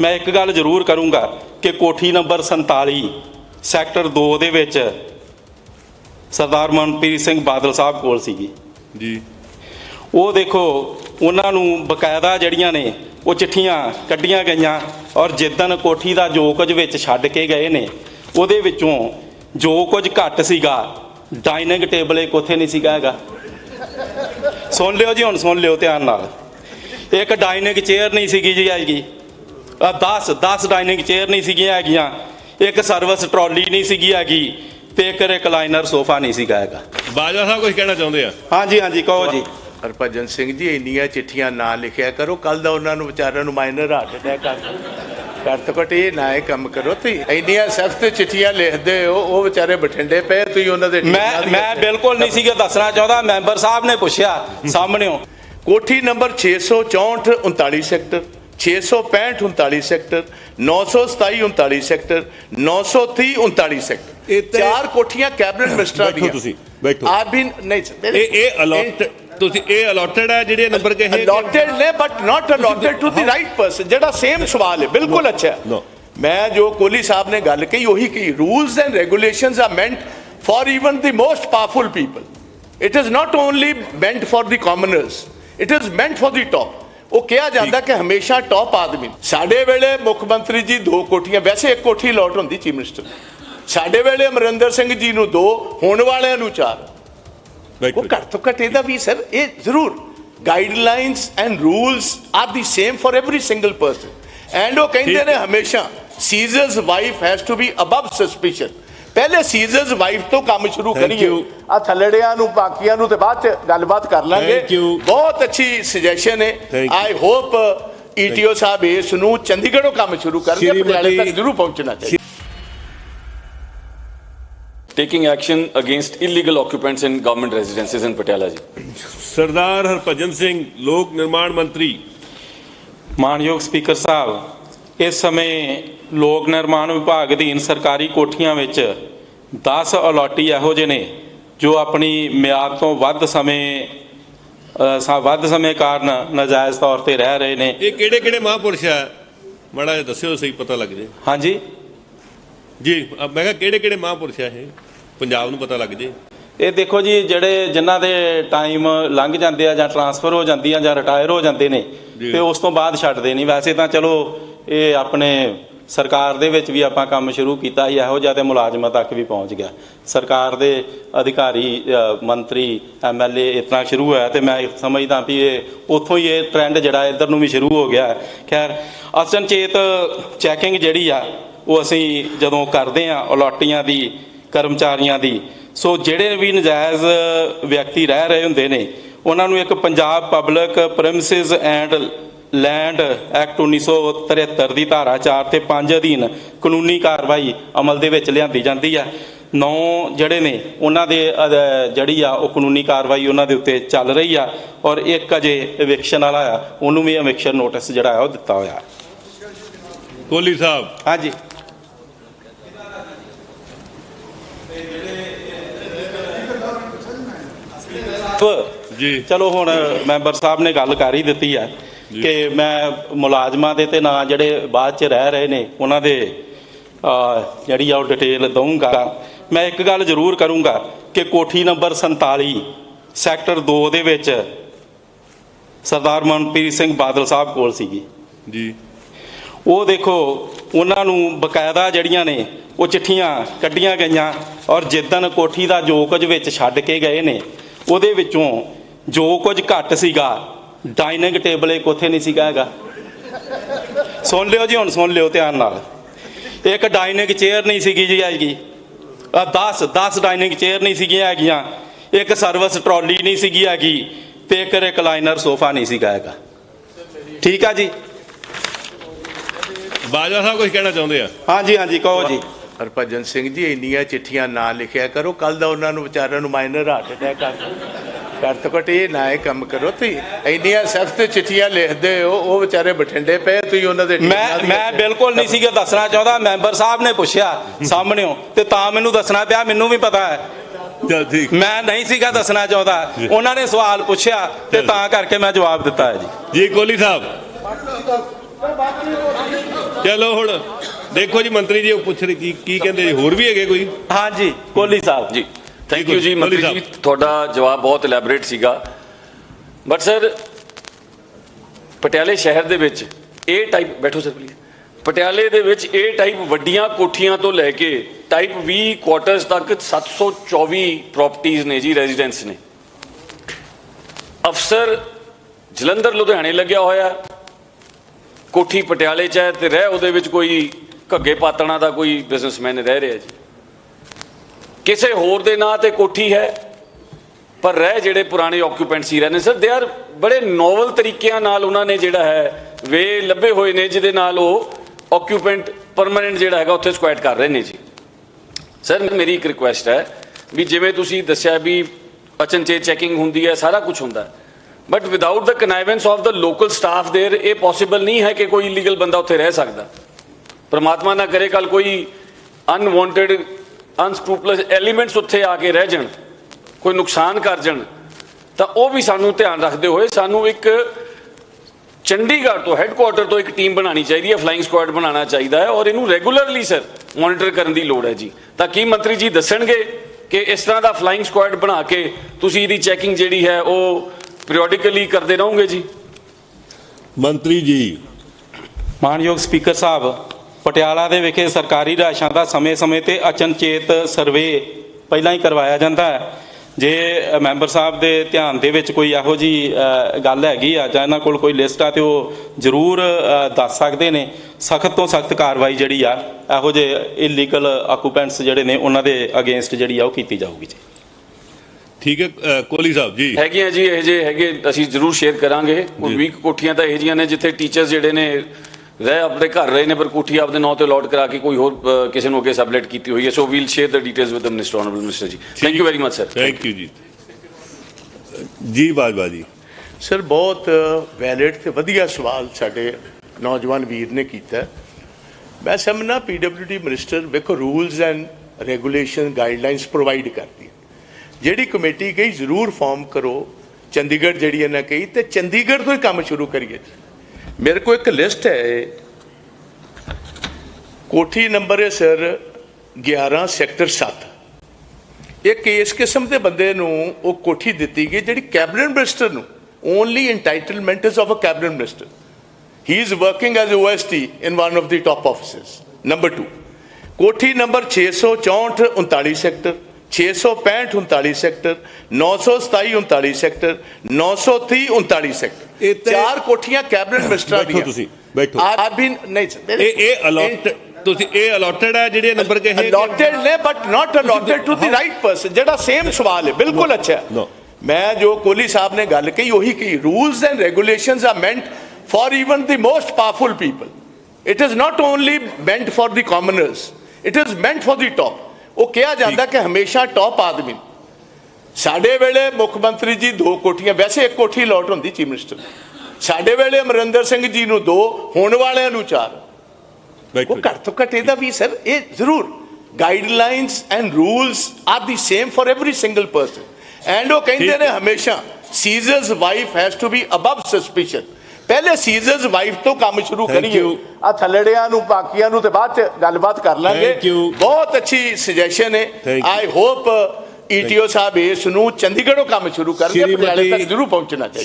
ਮੈਂ ਇੱਕ ਗੱਲ ਜ਼ਰੂਰ ਕਰੂੰਗਾ ਕਿ ਕੋਠੀ ਨੰਬਰ 47 ਸੈਕਟਰ 2 ਦੇ ਵਿੱਚ ਸਰਦਾਰ ਮਨਪ੍ਰੀਤ ਸਿੰਘ ਬਾਦਲ ਸਾਹਿਬ ਕੋਲ ਸੀਗੀ। ਜੀ। ਉਹ ਦੇਖੋ ਉਹਨਾਂ ਨੂੰ ਬਕਾਇਦਾ ਜਿਹੜੀਆਂ ਨੇ ਉਹ ਚਿੱਠੀਆਂ ਕੱਢੀਆਂ ਗਈਆਂ ਔਰ ਜਿੱਦਣ ਕੋਠੀ ਦਾ ਜੋ ਕੁਝ ਵਿੱਚ ਛੱਡ ਕੇ ਗਏ ਨੇ ਉਹਦੇ ਵਿੱਚੋਂ ਜੋ ਕੁਝ ਘੱਟ ਸੀਗਾ ਡਾਈਨਿੰਗ ਟੇਬਲ ਇੱਕ ਉੱਥੇ ਨਹੀਂ ਸੀਗਾ ਹੈਗਾ। ਸੁਣ ਲਿਓ ਜੀ ਹੁਣ ਸੁਣ ਲਿਓ ਧਿਆਨ ਨਾਲ। ਇੱਕ ਡਾਈਨਿੰਗ ਚੇਅਰ ਨਹੀਂ ਸੀਗੀ ਜੀ ਹੈਗੀ। 10 10 ਡਾਈਨਿੰਗ ਚੇਅਰ ਨਹੀਂ ਸੀਗੀਆਂ ਹੈਗੀਆਂ ਇੱਕ ਸਰਵਿਸ ਟਰਾਲੀ ਨਹੀਂ ਸੀਗੀ ਹੈਗੀ ਤੇ ਇੱਕ ਰਿਕਲਾਈਨਰ ਸੋਫਾ ਨਹੀਂ ਸੀਗਾ ਹੈਗਾ। ਬਾਜਵਾ ਸਾਹਿਬ ਕੁਝ ਕਹਿਣਾ ਚਾਹੁੰਦੇ ਆ? ਹਾਂਜੀ ਹਾਂਜੀ ਕਹੋ ਜੀ। ਹਰਭਜਨ ਸਿੰਘ ਜੀ ਇੰਨੀਆਂ ਚਿੱਠੀਆਂ ਨਾ ਲਿਖਿਆ ਕਰੋ ਕੱਲ ਦਾ ਉਹਨਾਂ ਨੂੰ ਵਿਚਾਰਿਆਂ ਨੂੰ ਮਾਈਨਰ ਹਾਰਟ ਅਟੈਕ ਆ ਗਿਆ ਘੱਟ ਤੋਂ ਘੱਟ ਇਹ ਨਾ ਇਹ ਕੰਮ ਕਰੋ ਤੁਸੀਂ ਇੰਨੀਆਂ ਸਖਤ ਚਿੱਠੀਆਂ ਲਿਖਦੇ ਹੋ ਉਹ ਵਿਚਾਰੇ ਬਠਿੰਡੇ ਪਏ ਤੁਸੀਂ ਉਹਨਾਂ ਦੇ ਮੈਂ ਮੈਂ ਬਿਲਕੁਲ ਨਹੀਂ ਸੀਗਾ ਦੱਸਣਾ ਚਾਹੁੰਦਾ ਮੈਂਬਰ ਸਾਹਿਬ ਨੇ ਪੁੱਛਿਆ ਸਾਹਮਣਿਓ। ਕੋਠੀ ਨੰਬਰ 664 39 ਸੈਕਟਰ। छे सौ पैंठ उनताली सैक्टर नौ सौ सताई उनताली सैक्टर नौ सौ ती उनताली सैक्टर चार कोठियाँ कैबिनेट मिनिस्टर बैठो आप भी नहीं ए, ए, अलॉट ਤੁਸੀਂ ਇਹ ਅਲੋਟਡ ਹੈ ਜਿਹੜੇ ਨੰਬਰ ਕਹੇ ਅਲੋਟਡ ਨੇ but not allotted to the right person ਜਿਹੜਾ ਸੇਮ ਸਵਾਲ ਹੈ ਬਿਲਕੁਲ ਅੱਛਾ ਮੈਂ ਜੋ ਕੋਲੀ ਸਾਹਿਬ ਨੇ ਗੱਲ ਕਹੀ ਉਹੀ ਕੀ rules and regulations are meant for even the most powerful people it is not only meant for the commoners it is meant for the top ਉਹ ਕਿਹਾ ਜਾਂਦਾ ਕਿ ਹਮੇਸ਼ਾ ਟੌਪ ਆਦਮੀ। ਸਾਡੇ ਵੇਲੇ ਮੁੱਖ ਮੰਤਰੀ ਜੀ ਦੋ ਕੋਠੀਆਂ ਵੈਸੇ ਇੱਕ ਕੋਠੀ ਲੋਟ ਹੁੰਦੀ ਚੀਫ ਮਿਨਿਸਟਰ ਸਾਡੇ ਵੇਲੇ ਅਮਰਿੰਦਰ ਸਿੰਘ ਜੀ ਨੂੰ ਦੋ ਹੋਣ ਵਾਲਿਆਂ ਨੂੰ ਚਾਰ। ਉਹ ਘੱਟ ਤੋਂ ਘੱਟ ਇਹਦਾ ਵੀ ਸਰ ਇਹ ਜ਼ਰੂਰ। Guidelines and rules are the same for every single person and ਉਹ ਕਹਿੰਦੇ ਨੇ ਹਮੇਸ਼ਾ Caesar's wife has to be above suspicion ਪਹਿਲੇ ਸੀਜ਼ਰਸ ਵਾਈਫ ਤੋਂ ਕੰਮ ਸ਼ੁਰੂ ਕਰੀਏ. ਆ ਥੱਲੜਿਆਂ ਨੂੰ ਬਾਕੀਆਂ ਨੂੰ ਤੇ ਬਾਅਦ ਚ ਗੱਲਬਾਤ ਕਰ ਲਾਂਗੇ. ਬਹੁਤ ਅੱਛੀ ਸੁਜੈਸ਼ਨ ਹੈ. ਆਈ ਹੋਪ ਈਟੀਓ ਸਾਹਿਬ ਇਸ ਨੂੰ ਚੰਡੀਗੜ੍ਹੋਂ ਕੰਮ ਸ਼ੁਰੂ ਸ਼੍ਰੀਮਤੀ- ਪਟਿਆਲੇ ਤੱਕ ਜ਼ਰੂਰ ਪਹੁੰਚਣਾ ਚਾਹੀਦਾ taking action against illegal occupants in government residences in Patiala ji. ਸਰਦਾਰ ਹਰਭਜਨ ਸਿੰਘ ਲੋਕ ਨਿਰਮਾਣ ਮੰਤਰੀ ਮਾਨਯੋਗ ਸਪੀਕਰ ਸਾਹਿਬ ਇਸ ਸਮੇਂ ਲੋਕ ਨਿਰਮਾਣ ਵਿਭਾਗ ਅਧੀਨ ਸਰਕਾਰੀ ਕੋਠੀਆਂ ਵਿੱਚ 10 ਅਲਾਟੀ ਇਹੋ ਜਿਹੇ ਨੇ ਜੋ ਆਪਣੀ ਮਿਆਦ ਤੋਂ ਵੱਧ ਸਮੇਂ ਵੱਧ ਸਮੇਂ ਕਾਰਨ ਨਾਜਾਇਜ਼ ਤੌਰ ਤੇ ਰਹਿ ਰਹੇ ਨੇ। ਇਹ ਕਿਹੜੇ ਕਿਹੜੇ ਮਹਾਂਪੁਰਸ਼ ਆ? ਮਾੜਾ ਜਿਹਾ ਦੱਸਿਓ ਸਹੀ ਪਤਾ ਲੱਗ ਜੇ। ਹਾਂਜੀ। ਜੀ ਮੈਂ ਕਿਹਾ ਕਿਹੜੇ ਕਿਹੜੇ ਮਹਾਂਪੁਰਸ਼ ਆ ਇਹ? ਪੰਜਾਬ ਨੂੰ ਪਤਾ ਲੱਗ ਜੇ। ਇਹ ਦੇਖੋ ਜੀ ਜਿਹੜੇ ਜਿਨ੍ਹਾਂ ਦੇ ਟਾਈਮ ਲੰਘ ਜਾਂਦੇ ਆ ਜਾਂ ਟਰਾਂਸਫਰ ਹੋ ਜਾਂਦੀ ਆ ਜਾਂ ਰਿਟਾਇਰ ਹੋ ਜਾਂਦੇ ਨੇ। ਤੇ ਉਸ ਤੋਂ ਬਾਅਦ ਛੱਡਦੇ ਨਹੀਂ। ਵੈਸੇ ਤਾਂ ਚਲੋ ਇਹ ਆਪਣੇ ਸਰਕਾਰ ਦੇ ਵਿੱਚ ਵੀ ਆਪਾਂ ਕੰਮ ਸ਼ੁਰੂ ਕੀਤਾ ਇਹੋ ਜਿਹਾ ਤੇ ਮੁਲਾਜ਼ਮਾਂ ਤੱਕ ਵੀ ਪਹੁੰਚ ਗਿਆ ਸਰਕਾਰ ਦੇ ਅਧਿਕਾਰੀ ਅ, ਮੰਤਰੀ ਐਮਐਲਏ ਇਤਨਾ ਸ਼ੁਰੂ ਹੋਇਆ ਤੇ ਮੈਂ ਸਮਝਦਾ ਵੀ ਇਹ ਉੱਥੋਂ ਹੀ ਇਹ ਟ੍ਰੈਂਡ ਜਿਹੜਾ ਇੱਧਰ ਨੂੰ ਵੀ ਸ਼ੁਰੂ ਹੋ ਗਿਆ ਹੈ। ਖੈਰ ਅਚਨਚੇਤ ਚੈਕਿੰਗ ਜਿਹੜੀ ਆ ਉਹ ਅਸੀਂ ਜਦੋਂ ਕਰਦੇ ਆ ਅਲਾਟੀਆਂ ਦੀ ਕਰਮਚਾਰੀਆਂ ਦੀ ਸੋ ਜਿਹੜੇ ਵੀ ਨਜਾਇਜ਼ ਵਿਅਕਤੀ ਰਹਿ ਰਹੇ ਹੁੰਦੇ ਨੇ ਉਹਨਾਂ ਨੂੰ ਇੱਕ Punjab public premises and land act 1973 ਦੀ ਧਾਰਾ 4 ਤੇ 5 ਅਧੀਨ ਕਾਨੂੰਨੀ ਕਾਰਵਾਈ ਅਮਲ ਦੇ ਵਿੱਚ ਲਿਆਂਦੀ ਜਾਂਦੀ ਹੈ। ਨੌ ਜਿਹੜੇ ਨੇ ਉਹਨਾਂ ਦੇ ਜਿਹੜੀ ਆ ਉਹ ਕਾਨੂੰਨੀ ਕਾਰਵਾਈ ਉਹਨਾਂ ਦੇ ਉੱਤੇ ਚੱਲ ਰਹੀ ਆ ਔਰ ਇੱਕ ਅਜੇ ਇਵਿਕਸ਼ਨ ਵਾਲਾ ਆ ਉਹਨੂੰ ਵੀ ਇਵਿਕਸ਼ਨ ਨੋਟਿਸ ਜਿਹੜਾ ਆ ਉਹ ਦਿੱਤਾ ਹੋਇਆ। ਕੋਹਲੀ ਸਾਹਿਬ। ਹਾਂਜੀ। ਜੀ। ਚਲੋ ਹੁਣ ਮੈਂਬਰ ਸਾਹਿਬ ਨੇ ਗੱਲ ਕਰ ਹੀ ਦਿੱਤੀ ਹੈ ਕਿ ਮੈਂ ਮੁਲਾਜ਼ਮਾਂ ਦੇ ਤੇ ਨਾਂ ਜਿਹੜੇ ਬਾਅਦ ਚ ਰਹਿ ਰਹੇ ਨੇ ਉਹਨਾਂ ਦੇ ਜਿਹੜੀ ਆ ਉਹ ਡਿਟੇਲ ਦਊਂਗਾ। ਮੈਂ ਇੱਕ ਗੱਲ ਜ਼ਰੂਰ ਕਰੂੰਗਾ ਕਿ ਕੋਠੀ ਨੰਬਰ 47 ਸੈਕਟਰ 2 ਦੇ ਵਿੱਚ ਸਰਦਾਰ ਮਨਪ੍ਰੀਤ ਸਿੰਘ ਬਾਦਲ ਸਾਹਿਬ ਕੋਲ ਸੀਗੀ। ਜੀ। ਉਹ ਦੇਖੋ ਉਹਨਾਂ ਨੂੰ ਬਕਾਇਦਾ ਜਿਹੜੀਆਂ ਨੇ ਉਹ ਚਿੱਠੀਆਂ ਕੱਢੀਆਂ ਗਈਆਂ ਔਰ ਜਿੱਦਣ ਕੋਠੀ ਦਾ ਜੋ ਕੁਝ ਵਿੱਚ ਛੱਡ ਕੇ ਗਏ ਨੇ ਉਹਦੇ ਵਿੱਚੋਂ ਜੋ ਕੁਝ ਘੱਟ ਸੀਗਾ ਡਾਈਨਿੰਗ ਟੇਬਲ ਇੱਕ ਉੱਥੇ ਨਹੀਂ ਸੀਗਾ ਹੈਗਾ। ਸੁਣ ਲਿਓ ਜੀ ਹੁਣ ਸੁਣ ਲਿਓ ਧਿਆਨ ਨਾਲ। ਇੱਕ ਡਾਈਨਿੰਗ ਚੇਅਰ ਨਹੀਂ ਸੀਗੀ ਜੀ ਹੈਗੀ। 10 10 ਡਾਈਨਿੰਗ ਚੇਅਰ ਨਹੀਂ ਸੀਗੀਆਂ ਹੈਗੀਆਂ। ਇੱਕ ਸਰਵਿਸ ਟਰਾਲੀ ਨਹੀਂ ਸੀਗੀ ਹੈਗੀ ਤੇ ਇੱਕ ਰਿਕਲਾਈਨਰ ਸੋਫਾ ਨਹੀਂ ਸੀਗਾ ਹੈਗਾ। ਠੀਕ ਆ ਜੀ? ਬਾਜਵਾ ਸਾਹਿਬ ਕੁਝ ਕਹਿਣਾ ਚਾਹੁੰਦੇ ਆ? ਹਾਂਜੀ ਹਾਂਜੀ ਕਹੋ ਜੀ। ਹਰਭਜਨ ਸਿੰਘ ਜੀ ਇੰਨੀਆਂ ਚਿੱਠੀਆਂ ਨਾ ਲਿਖਿਆ ਕਰੋ। ਕੱਲ ਦਾ ਉਹਨਾਂ ਨੂੰ ਵਿਚਾਰਿਆਂ ਨੂੰ ਮਾਈਨਰ ਹਾਰਟ ਅਟੈਕ ਆ ਗਿਆ। ਘੱਟ ਤੋਂ ਘੱਟ ਇਹ ਨਾ ਇਹ ਕੰਮ ਕਰੋ। ਤੁਸੀਂ ਇੰਨੀਆਂ ਸਖਤ ਚਿੱਠੀਆਂ ਲਿਖਦੇ ਹੋ ਉਹ ਵਿਚਾਰੇ ਬਠਿੰਡੇ ਪਏ ਤੁਸੀਂ ਉਹਨਾਂ ਦੇ ਮੈਂ ਮੈਂ ਬਿਲਕੁਲ ਨਹੀਂ ਸੀਗਾ ਦੱਸਣਾ ਚਾਹੁੰਦਾ ਮੈਂਬਰ ਸਾਹਿਬ ਨੇ ਪੁੱਛਿਆ ਸਾਹਮਣਿਓ ਤੇ ਤਾਂ ਮੈਨੂੰ ਦੱਸਣਾ ਪਿਆ ਮੈਨੂੰ ਵੀ ਪਤਾ ਹੈ। ਮੈਂ ਨਹੀਂ ਸੀਗਾ ਦੱਸਣਾ ਚਾਹੁੰਦਾ ਉਹਨਾਂ ਨੇ ਸਵਾਲ ਪੁੱਛਿਆ ਤੇ ਤਾਂ ਕਰਕੇ ਮੈਂ ਜਵਾਬ ਦਿੱਤਾ ਹੈ ਜੀ। ਜੀ ਕੋਹਲੀ ਸਾਹਿਬ। ਚਲੋ ਹੁਣ ਦੇਖੋ ਜੀ ਮੰਤਰੀ ਜੀ ਉਹ ਪੁੱਛ ਰਹੇ ਕੀ ਕੀ ਕਹਿੰਦੇ ਜੀ ਹੋਰ ਵੀ ਹੈਗੇ ਕੋਈ? ਹਾਂਜੀ ਕੋਹਲੀ ਸਾਹਿਬ। ਜੀ। ਥੈਂਕ ਯੂ ਜੀ ਮੰਤਰੀ ਜੀ ਤੁਹਾਡਾ ਜਵਾਬ ਬਹੁਤ ਇਲੈਬੋਰੇਟ ਸੀਗਾ ਬਟ ਸਰ ਪਟਿਆਲੇ ਸ਼ਹਿਰ ਦੇ ਵਿੱਚ ਇਹ ਟਾਈਪ ਬੈਠੋ ਸਰ ਪਲੀਜ਼ ਪਟਿਆਲੇ ਦੇ ਵਿੱਚ ਇਹ ਟਾਈਪ ਵੱਡੀਆਂ ਕੋਠੀਆਂ ਤੋਂ ਲੈ ਕੇ ਟਾਈਪ 20 ਕੁਆਟਰਸ ਤੱਕ 724 ਪ੍ਰਾਪਰਟੀਆਂ ਨੇ ਜੀ ਰੈਜ਼ੀਡੈਂਸ ਨੇ ਅਫਸਰ ਜਲੰਧਰ ਲੁਧਿਆਣੇ ਲੱਗਿਆ ਹੋਇਆ ਕੋਠੀ ਪਟਿਆਲੇ ਚ ਹੈ ਤੇ ਰਹਿ ਉਹਦੇ ਵਿੱਚ ਕੋਈ ਘੱਗੇ ਪਾਤਣਾ ਦਾ ਕੋਈ ਬਿਜ਼ਨਸਮੈਨ ਰਹਿ ਰਿਹਾ ਜੀ ਕਿਸੇ ਹੋਰ ਦੇ ਨਾਂ ਤੇ ਕੋਠੀ ਹੈ ਪਰ ਰਹਿ ਜਿਹੜੇ ਪੁਰਾਣੇ ਆਕਿਊਪੈਂਟਸੀ ਰਹੇ ਨੇ ਸਰ ਦੇ ਆਰ ਬੜੇ ਨੋਵਲ ਤਰੀਕਿਆਂ ਨਾਲ ਉਹਨਾਂ ਨੇ ਜਿਹੜਾ ਹੈ ਵੇ ਲੱਭੇ ਹੋਏ ਨੇ ਜਿਹਦੇ ਨਾਲ ਉਹ ਆਕਿਊਪੈਂਟ ਪਰਮਨੈਂਟ ਜਿਹੜਾ ਹੈਗਾ ਉੱਥੇ ਸਕੁਐਟ ਕਰ ਰਹੇ ਨੇ ਜੀ ਸਰ ਮੇਰੀ ਇੱਕ ਰਿਕੁਐਸਟ ਹੈ ਵੀ ਜਿਵੇਂ ਤੁਸੀਂ ਦੱਸਿਆ ਵੀ ਅਚਨਚੇਤ ਚੈਕਿੰਗ ਹੁੰਦੀ ਹੈ ਸਾਰਾ ਕੁਝ ਹੁੰਦਾ ਹੈ but without the connivance of the local staff there ਇਹ ਪੋਸੀਬਲ ਨਹੀਂ ਹੈ ਕਿ ਕੋਈ ਇਲੀਗਲ ਬੰਦਾ ਉੱਥੇ ਰਹਿ ਸਕਦਾ ਪਰਮਾਤਮਾ ਨਾ ਕਰੇ ਕੱਲ ਕੋਈ ਅਨਵਾਂਟਡ ਅਨਸਕ੍ਰੂਪਲਸ ਐਲੀਮੈਂਟਸ ਉੱਥੇ ਆ ਕੇ ਰਹਿ ਜਾਣ ਕੋਈ ਨੁਕਸਾਨ ਕਰ ਜਾਣ ਤਾਂ ਉਹ ਵੀ ਸਾਨੂੰ ਧਿਆਨ ਰੱਖਦੇ ਹੋਏ ਸਾਨੂੰ ਇੱਕ ਚੰਡੀਗੜ੍ਹ ਤੋਂ ਹੈੱਡਕੁਆਟਰ ਤੋਂ ਇੱਕ ਟੀਮ ਬਣਾਉਣੀ ਚਾਹੀਦੀ ਹੈ ਫਲਾਈਂਗ ਸਕੁਆਡ ਬਣਾਉਣਾ ਚਾਹੀਦਾ ਹੈ ਔਰ ਇਹਨੂੰ ਰੈਗੂਲਰਲੀ ਸਰ ਮੋਨੀਟਰ ਕਰਨ ਦੀ ਲੋੜ ਹੈ ਜੀ। ਤਾਂ ਕੀ ਮੰਤਰੀ ਜੀ ਦੱਸਣਗੇ ਕਿ ਇਸ ਤਰ੍ਹਾਂ ਦਾ ਫਲਾਈਂਗ ਸਕੁਆਡ ਬਣਾ ਕੇ ਤੁਸੀਂ ਇਹਦੀ ਚੈਕਿੰਗ ਜਿਹੜੀ ਹੈ ਉਹ ਪੀਰੀਓਡਿਕਲੀ ਕਰਦੇ ਰਹੋਗੇ ਜੀ? ਮੰਤਰੀ ਜੀ। ਮਾਨਯੋਗ ਸਪੀਕਰ ਸਾਹਿਬ ਪਟਿਆਲਾ ਦੇ ਵਿਖੇ ਸਰਕਾਰੀ ਰਾਸ਼ਾਂ ਦਾ ਸਮੇਂ-ਸਮੇਂ ਤੇ ਅਚਨਚੇਤ ਸਰਵੇ ਪਹਿਲਾਂ ਹੀ ਕਰਵਾਇਆ ਜਾਂਦਾ ਹੈ। ਜੇ ਮੈਂਬਰ ਸਾਹਿਬ ਦੇ ਧਿਆਨ ਦੇ ਵਿੱਚ ਕੋਈ ਇਹੋ ਜੀ ਗੱਲ ਹੈਗੀ ਆ ਜਾਂ ਇਹਨਾਂ ਕੋਲ ਕੋਈ ਲਿਸਟ ਆ ਤੇ ਉਹ ਜ਼ਰੂਰ ਦੱਸ ਸਕਦੇ ਨੇ। ਸਖਤ ਤੋਂ ਸਖਤ ਕਾਰਵਾਈ ਜਿਹੜੀ ਆ ਇਹੋ ਜਿਹੇ ਇਲੀਗਲ ਆਕੂਪੈਂਟਸ ਜਿਹੜੇ ਨੇ ਉਹਨਾਂ ਦੇ ਅਗੇਂਸਟ ਜਿਹੜੀ ਆ ਉਹ ਕੀਤੀ ਜਾਊਗੀ ਜੀ। ਠੀਕ ਹੈ ਅ, ਕੋਹਲੀ ਸਾਹਿਬ ਜੀ। ਹੈਗੀਆਂ ਜੀ ਇਹ ਜੇ ਹੈਗੇ ਅਸੀਂ ਜ਼ਰੂਰ ਸ਼ੇਅਰ ਕਰਾਂਗੇ। ਕੋਈ ਵੀਕ ਕੋਠੀਆਂ ਤਾਂ ਇਹ ਜੀਆਂ ਨੇ ਜਿੱਥੇ ਟੀਚਰਸ ਜਿਹੜੇ ਨੇ ਰਹਿ ਆਪਣੇ ਘਰ ਰਹੇ ਨੇ ਪਰ ਕੋਠੀ ਆਪਦੇ ਨਾਂ ਤੇ ਅਲਾਟ ਕਰਾ ਕੇ ਕੋਈ ਹੋਰ ਕਿਸੇ ਨੂੰ ਅੱਗੇ ਸਬਲੇਟ ਕੀਤੀ ਹੋਈ ਹੈ so we'll share the details with the minister honourable minister ji thank you very much sir thank you ji ji Bajwa ਜੀ ਸਰ ਬਹੁਤ ਵੈਲਿਡ ਤੇ ਵਧੀਆ ਸਵਾਲ ਸਾਡੇ ਨੌਜਵਾਨ ਵੀਰ ਨੇ ਕੀਤਾ ਮੈਂ ਸਮਝਣਾ ਪੀਡਬਲਯੂਡੀ ਮਿਨਿਸਟਰ ਵੇਖੋ rules and regulation guidelines provide ਕਰਦੀ ਹੈ ਜਿਹੜੀ ਕਮੇਟੀ ਕਹੀ ਜ਼ਰੂਰ ਫਾਰਮ ਕਰੋ ਚੰਡੀਗੜ੍ਹ ਜਿਹੜੀ ਇਹਨਾਂ ਕਹੀ ਤੇ ਚੰਡੀਗੜ੍ਹ ਤੋਂ ਹੀ ਕੰਮ ਸ਼ੁਰੂ ਕਰੀਏ ਮੇਰੇ ਕੋਲ ਇੱਕ ਲਿਸਟ ਹੈ ਕੋਠੀ ਨੰਬਰ ਹੈ ਸਰ 11 ਸੈਕਟਰ 7 ਇੱਕ ਇਸ ਕਿਸਮ ਦੇ ਬੰਦੇ ਨੂੰ ਉਹ ਕੋਠੀ ਦਿੱਤੀ ਗਈ ਜਿਹੜੀ ਕੈਬਨਿਟ ਮਿਨਿਸਟਰ ਨੂੰ only entitlement is of a cabinet minister he is working as OST in one of the top offices number 2 ਕੋਠੀ number 664 39 sector. 665 39 sector 927 39 sector 930 39 sector ਚਾਰ ਕੋਠੀਆਂ ਕੈਬਨਿਟ ਮਿਨਿਸਟਰਾਂ ਦੀਆਂ ਤੁਸੀਂ ਬੈਠੋ ਆਪ ਵੀ ਨਹੀਂ ਇਹ ਇਹ ਅਲੋਟ ਤੁਸੀਂ ਇਹ ਅਲੋਟਡ ਹੈ ਜਿਹੜੇ ਨੰਬਰ ਕਹੇ ਅਲੋਟਡ ਨੇ but not allotted to the right person ਜਿਹੜਾ ਸੇਮ ਸਵਾਲ ਹੈ ਬਿਲਕੁਲ ਅੱਛਾ ਮੈਂ ਜੋ ਕੋਹਲੀ ਸਾਹਿਬ ਨੇ ਗੱਲ ਕਹੀ ਉਹੀ ਕਹੀ rules and regulations are meant for even the most powerful people it is not only meant for the commoners it is meant for the top ਉਹ ਕਿਹਾ ਜਾਂਦਾ ਕਿ ਹਮੇਸ਼ਾ ਟੌਪ ਆਦਮੀ। ਸਾਡੇ ਵੇਲੇ ਮੁੱਖ ਮੰਤਰੀ ਜੀ ਦੋ ਕੋਠੀਆਂ ਵੈਸੇ ਇੱਕ ਕੋਠੀ ਲੋਟ ਹੁੰਦੀ ਚੀਫ ਮਿਨਿਸਟਰ ਸਾਡੇ ਵੇਲੇ ਅਮਰਿੰਦਰ ਸਿੰਘ ਜੀ ਨੂੰ ਦੋ ਹੋਣ ਵਾਲਿਆਂ ਨੂੰ ਚਾਰ। ਉਹ ਘੱਟ ਤੋਂ ਘੱਟ ਇਹਦਾ ਵੀ ਸਰ ਇਹ ਜ਼ਰੂਰ guidelines and rules are the same for every single person and ਉਹ ਕਹਿੰਦੇ ਨੇ ਹਮੇਸ਼ਾ Caesar's wife has to be above suspicion ਪਹਿਲੇ ਸੀਜ਼ਰਸ ਵਾਈਫ ਤੋਂ ਕੰਮ ਸ਼ੁਰੂ ਕਰੀਏ. ਆ ਥੱਲੜਿਆਂ ਨੂੰ ਬਾਕੀਆਂ ਨੂੰ ਤੇ ਬਾਅਦ ਚ ਗੱਲਬਾਤ ਕਰ ਲਾਂਗੇ. ਬਹੁਤ ਅੱਛੀ ਸੁਜੈਸ਼ਨ ਹੈ. ਆਈ ਹੋਪ ਈਟੀਓ ਸਾਹਿਬ ਇਸ ਨੂੰ ਚੰਡੀਗੜ੍ਹੋਂ ਕੰਮ ਸ਼ੁਰੂ ਕਰਨਗੇ ਪਟਿਆਲੇ ਤੱਕ ਜ਼ਰੂਰ ਪਹੁੰਚਣਾ ਚਾਹੀਦਾ